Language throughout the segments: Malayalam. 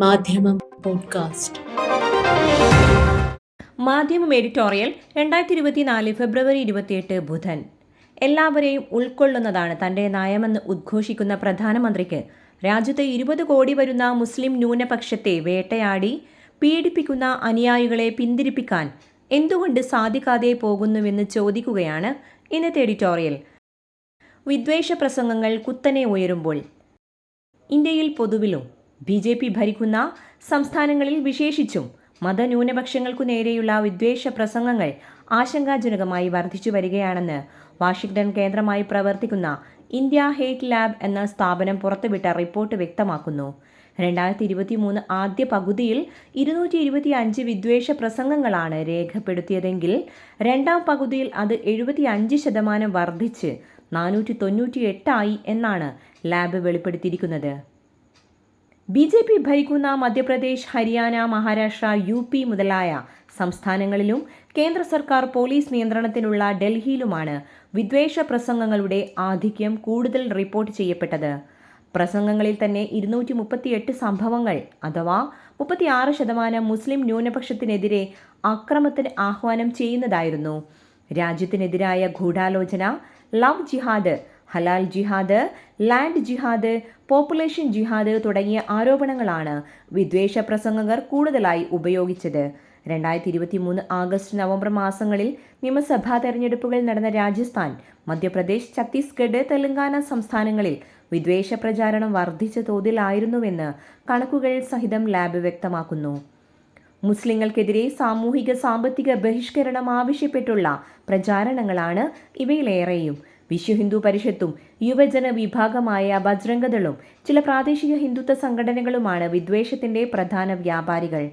മാധ്യമം പോഡ്കാസ്റ്റ്. മാധ്യമം എഡിറ്റോറിയൽ രണ്ടായിരത്തി ഇരുപത്തിനാല് ഫെബ്രുവരി ഇരുപത്തിയെട്ട് ബുധൻ. എല്ലാവരെയും ഉൾക്കൊള്ളുന്നതാണ് തന്റെ നയമെന്ന് ഉദ്ഘോഷിക്കുന്ന പ്രധാനമന്ത്രിക്ക്. രാജ്യത്തെ ഇരുപത് കോടി വരുന്ന മുസ്ലിം ന്യൂനപക്ഷത്തെ വേട്ടയാടി പീഡിപ്പിക്കുന്ന അനുയായികളെ പിന്തിരിപ്പിക്കാൻ എന്തുകൊണ്ട് സാധിക്കാതെ പോകുന്നുവെന്ന് ചോദിക്കുകയാണ് ഇന്നത്തെ എഡിറ്റോറിയൽ. വിദ്വേഷ പ്രസംഗങ്ങൾ കുത്തനെ ഉയരുമ്പോൾ. ഇന്ത്യയിൽ പൊതുവിലും ബി ജെ പി ഭരിക്കുന്ന സംസ്ഥാനങ്ങളിൽ വിശേഷിച്ചും മതന്യൂനപക്ഷങ്ങൾക്കു നേരെയുള്ള വിദ്വേഷ പ്രസംഗങ്ങൾ ആശങ്കാജനകമായി വർദ്ധിച്ചു വരികയാണെന്ന് വാഷിംഗ്ടൺ കേന്ദ്രമായി പ്രവർത്തിക്കുന്ന ഇന്ത്യ ഹേറ്റ് ലാബ് എന്ന സ്ഥാപനം പുറത്തുവിട്ട റിപ്പോർട്ട് വ്യക്തമാക്കുന്നു. രണ്ടായിരത്തി ഇരുപത്തി മൂന്ന് ആദ്യ പകുതിയിൽ ഇരുന്നൂറ്റി ഇരുപത്തി അഞ്ച് വിദ്വേഷ പ്രസംഗങ്ങളാണ് രേഖപ്പെടുത്തിയതെങ്കിൽ രണ്ടാം പകുതിയിൽ അത് എഴുപത്തി അഞ്ച് ശതമാനം വർദ്ധിച്ച് നാനൂറ്റി തൊണ്ണൂറ്റി എട്ടായി എന്നാണ് ലാബ് വെളിപ്പെടുത്തിയിരിക്കുന്നത്. ബി ജെ പി ഭരിക്കുന്ന മധ്യപ്രദേശ് ഹരിയാന മഹാരാഷ്ട്ര യു പി മുതലായ സംസ്ഥാനങ്ങളിലും കേന്ദ്ര സർക്കാർ പോലീസ് നിയന്ത്രണത്തിലുള്ള ഡൽഹിയിലുമാണ് വിദ്വേഷ പ്രസംഗങ്ങളുടെ ആധിക്യം കൂടുതൽ റിപ്പോർട്ട് ചെയ്യപ്പെട്ടത്. പ്രസംഗങ്ങളിൽ തന്നെ ഇരുന്നൂറ്റി മുപ്പത്തിയെട്ട് സംഭവങ്ങൾ അഥവാ മുപ്പത്തിയാറ് ശതമാനം മുസ്ലിം ന്യൂനപക്ഷത്തിനെതിരെ അക്രമത്തിന് ആഹ്വാനം ചെയ്യുന്നതായിരുന്നു. രാജ്യത്തിനെതിരായ ഗൂഢാലോചന ലവ് ജിഹാദ് ഹലാൽ ജിഹാദ് ലാൻഡ് ജിഹാദ് പോപ്പുലേഷൻ ജിഹാദ് തുടങ്ങിയ ആരോപണങ്ങളാണ് വിദ്വേഷ പ്രസംഗകർ കൂടുതലായി ഉപയോഗിച്ചത്. രണ്ടായിരത്തി ഇരുപത്തി മൂന്ന് ആഗസ്റ്റ് നവംബർ മാസങ്ങളിൽ നിയമസഭാ തെരഞ്ഞെടുപ്പുകൾ നടന്ന രാജസ്ഥാൻ മധ്യപ്രദേശ് ഛത്തീസ്ഗഡ് തെലങ്കാന സംസ്ഥാനങ്ങളിൽ വിദ്വേഷ പ്രചാരണം വർദ്ധിച്ച തോതിലായിരുന്നുവെന്ന് കണക്കുകൾ സഹിതം ലാബ് വ്യക്തമാക്കുന്നു. മുസ്ലിങ്ങൾക്കെതിരെ സാമൂഹിക സാമ്പത്തിക ബഹിഷ്കരണം ആവശ്യപ്പെട്ടുള്ള പ്രചാരണങ്ങളാണ് ഇവയിലേറെയും. വിശ്വ ഹിന്ദു പരിഷത്തും യുവജന വിഭാഗമായ ബജ്രംഗദളും ചില പ്രാദേശിക ഹിന്ദുത്വ സംഘടനകളുമാണ് വിദ്വേഷത്തിന്റെ പ്രധാന വ്യാപാരികൾ.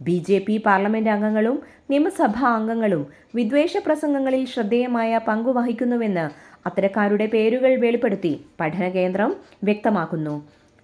ബി ജെ പി പാർലമെന്റ് അംഗങ്ങളും നിയമസഭാ അംഗങ്ങളും വിദ്വേഷ പ്രസംഗങ്ങളിൽ ശ്രദ്ധേയമായ പങ്കുവഹിക്കുന്നുവെന്ന് അത്തരക്കാരുടെ പേരുകൾ വെളിപ്പെടുത്തി പഠന കേന്ദ്രം വ്യക്തമാക്കുന്നു.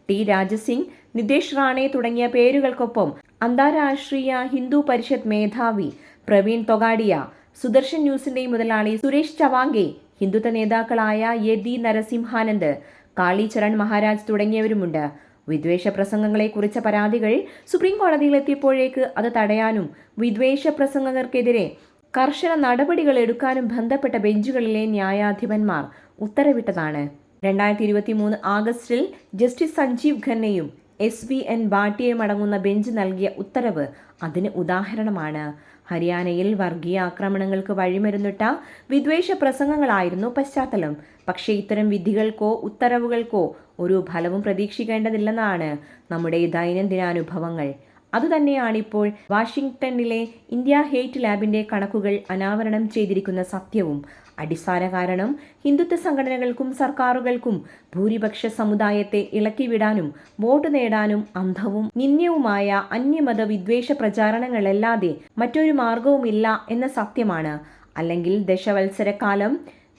ടി രാജസിംഗ് നിതേഷ് റാണെ തുടങ്ങിയ പേരുകൾക്കൊപ്പം അന്താരാഷ്ട്രീയ ഹിന്ദു പരിഷത്ത് മേധാവി പ്രവീൺ തൊഗാഡിയ സുദർശൻ ന്യൂസിന്റെ മുതലാളി സുരേഷ് ചവാങ്കെ ഹിന്ദുത്വ നേതാക്കളായ യദി നരസിംഹാനന്ദ് കാളിചരൺ മഹാരാജ് തുടങ്ങിയവരുമുണ്ട്. വിദ്വേഷ പ്രസംഗങ്ങളെക്കുറിച്ച പരാതികൾ സുപ്രീം കോടതിയിലെത്തിയപ്പോഴേക്ക് അത് തടയാനും വിദ്വേഷ പ്രസംഗങ്ങൾക്കെതിരെ കർശന നടപടികൾ എടുക്കാനും ബന്ധപ്പെട്ട ബെഞ്ചുകളിലെ ന്യായാധിപന്മാർ ഉത്തരവിട്ടതാണ്. രണ്ടായിരത്തി ഇരുപത്തി മൂന്ന് ആഗസ്റ്റിൽ ജസ്റ്റിസ് സഞ്ജീവ് ഖന്നയും എസ് വി എൻ ബാട്ടിയയും അടങ്ങുന്ന ബെഞ്ച് നൽകിയ ഉത്തരവ് അതിന് ഉദാഹരണമാണ്. ഹരിയാനയിൽ വർഗീയ ആക്രമണങ്ങൾക്ക് വഴിമരുന്നിട്ട വിദ്വേഷ പ്രസംഗങ്ങളായിരുന്നു പശ്ചാത്തലം. പക്ഷേ ഇത്തരം വിധികൾക്കോ ഉത്തരവുകൾക്കോ ഒരു ഫലവും പ്രതീക്ഷിക്കേണ്ടതില്ലെന്നാണ് നമ്മുടെ ദൈനംദിന ദൈനംദിനാനുഭവങ്ങൾ അതുതന്നെയാണിപ്പോൾ വാഷിംഗ്ടണിലെ ഇന്ത്യ ഹേറ്റ് ലാബിന്റെ കണക്കുകൾ അനാവരണം ചെയ്തിരിക്കുന്ന സത്യവും. അടിസ്ഥാന കാരണം ഹിന്ദുത്വ സംഘടനകൾക്കും സർക്കാരുകൾക്കും ഭൂരിപക്ഷ സമുദായത്തെ ഇളക്കിവിടാനും വോട്ട് നേടാനും അന്ധവും നിന്ദ്യവുമായ അന്യമത വിദ്വേഷ പ്രചാരണങ്ങളല്ലാതെ മറ്റൊരു മാർഗവുമില്ല എന്ന സത്യമാണ്. അല്ലെങ്കിൽ ദശവത്സരക്കാലം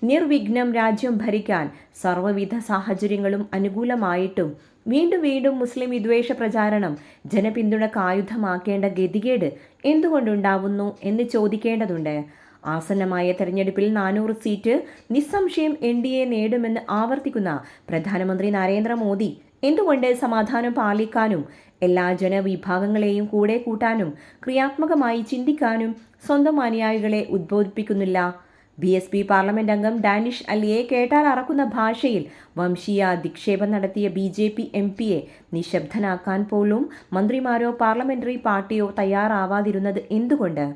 നിർവിഘ്നം രാജ്യം ഭരിക്കാൻ സർവവിധ സാഹചര്യങ്ങളും അനുകൂലമായിട്ടും വീണ്ടും വീണ്ടും മുസ്ലിം വിദ്വേഷ പ്രചാരണം ജനപിന്തുണക്കായുധമാക്കേണ്ട ഗതികേട് എന്തുകൊണ്ടുണ്ടാവുന്നു എന്ന് ചോദിക്കേണ്ടതുണ്ട്. ആസന്നമായ തെരഞ്ഞെടുപ്പിൽ നാനൂറ് സീറ്റ് നിസ്സംശയം എൻ ഡി എ നേടുമെന്ന് ആവർത്തിക്കുന്ന പ്രധാനമന്ത്രി നരേന്ദ്രമോദി എന്തുകൊണ്ട് സമാധാനം പാലിക്കാനും എല്ലാ ജനവിഭാഗങ്ങളെയും കൂടെ കൂട്ടാനും ക്രിയാത്മകമായി ചിന്തിക്കാനും സ്വന്തം അനുയായികളെ ഉദ്ബോധിപ്പിക്കുന്നില്ല? ബി എസ് പി പാർലമെന്റ് അംഗം ഡാനിഷ് അലിയെ കേട്ടാൽ അറക്കുന്ന ഭാഷയിൽ വംശീയ അധിക്ഷേപം നടത്തിയ ബി ജെ പി എം പിയെ നിശബ്ദനാക്കാൻ പോലും മന്ത്രിമാരോ പാർലമെന്ററി പാർട്ടിയോ തയ്യാറാവാതിരുന്നത് എന്തുകൊണ്ട്?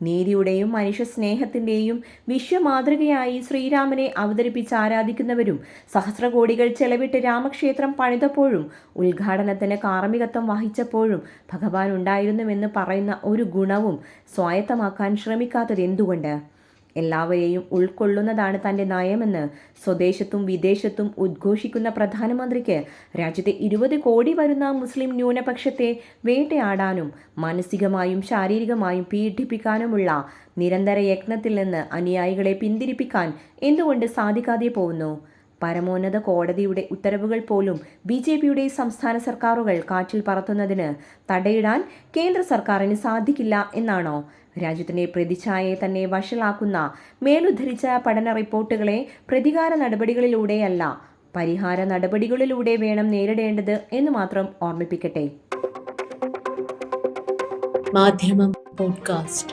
നീതിയുടെയും മനുഷ്യസ്നേഹത്തിന്റെയും വിശ്വമാതൃകയായി ശ്രീരാമനെ അവതരിപ്പിച്ച് ആരാധിക്കുന്നവരും സഹസ്രകോടികൾ ചെലവിട്ട് രാമക്ഷേത്രം പണിതപ്പോഴും ഉദ്ഘാടനത്തിന് കാർമ്മികത്വം വഹിച്ചപ്പോഴും ഭഗവാൻ ഉണ്ടായിരുന്നുവെന്ന് പറയുന്ന ഒരു ഗുണവും സ്വായത്തമാക്കാൻ ശ്രമിക്കാത്തത് എന്തുകൊണ്ട്? എല്ലാവരെയും ഉൾക്കൊള്ളുന്നതാണ് തന്റെ നയമെന്ന് സ്വദേശത്തും വിദേശത്തും ഉദ്ഘോഷിക്കുന്ന പ്രധാനമന്ത്രിക്ക് രാജ്യത്തെ ഇരുപത് കോടി വരുന്ന മുസ്ലിം ന്യൂനപക്ഷത്തെ വേട്ടയാടാനും മാനസികമായും ശാരീരികമായും പീഡിപ്പിക്കാനുമുള്ള നിരന്തര യത്നത്തിൽ നിന്ന് അനുയായികളെ പിന്തിരിപ്പിക്കാൻ എന്തുകൊണ്ട് സാധിക്കാതെ പോകുന്നു? പരമോന്നത കോടതിയുടെ ഉത്തരവുകൾ പോലും ബി ജെ പിയുടെ സംസ്ഥാന സർക്കാരുകൾ കാറ്റിൽ പറത്തുന്നതിന് തടയിടാൻ കേന്ദ്ര സർക്കാരിന് സാധിക്കില്ല എന്നാണോ രാജ്യത്തിന്റെ പ്രതിച്ഛായയെ തന്നെ വഷളാക്കുന്ന മേലുദ്ധരിച്ച പഠന റിപ്പോർട്ടുകളെ പ്രതികാര നടപടികളിലൂടെയല്ല പരിഹാര നടപടികളിലൂടെ വേണം നേരിടേണ്ടത് എന്ന് മാത്രം ഓർമ്മിപ്പിക്കട്ടെ. മാധ്യമം പോഡ്കാസ്റ്റ്.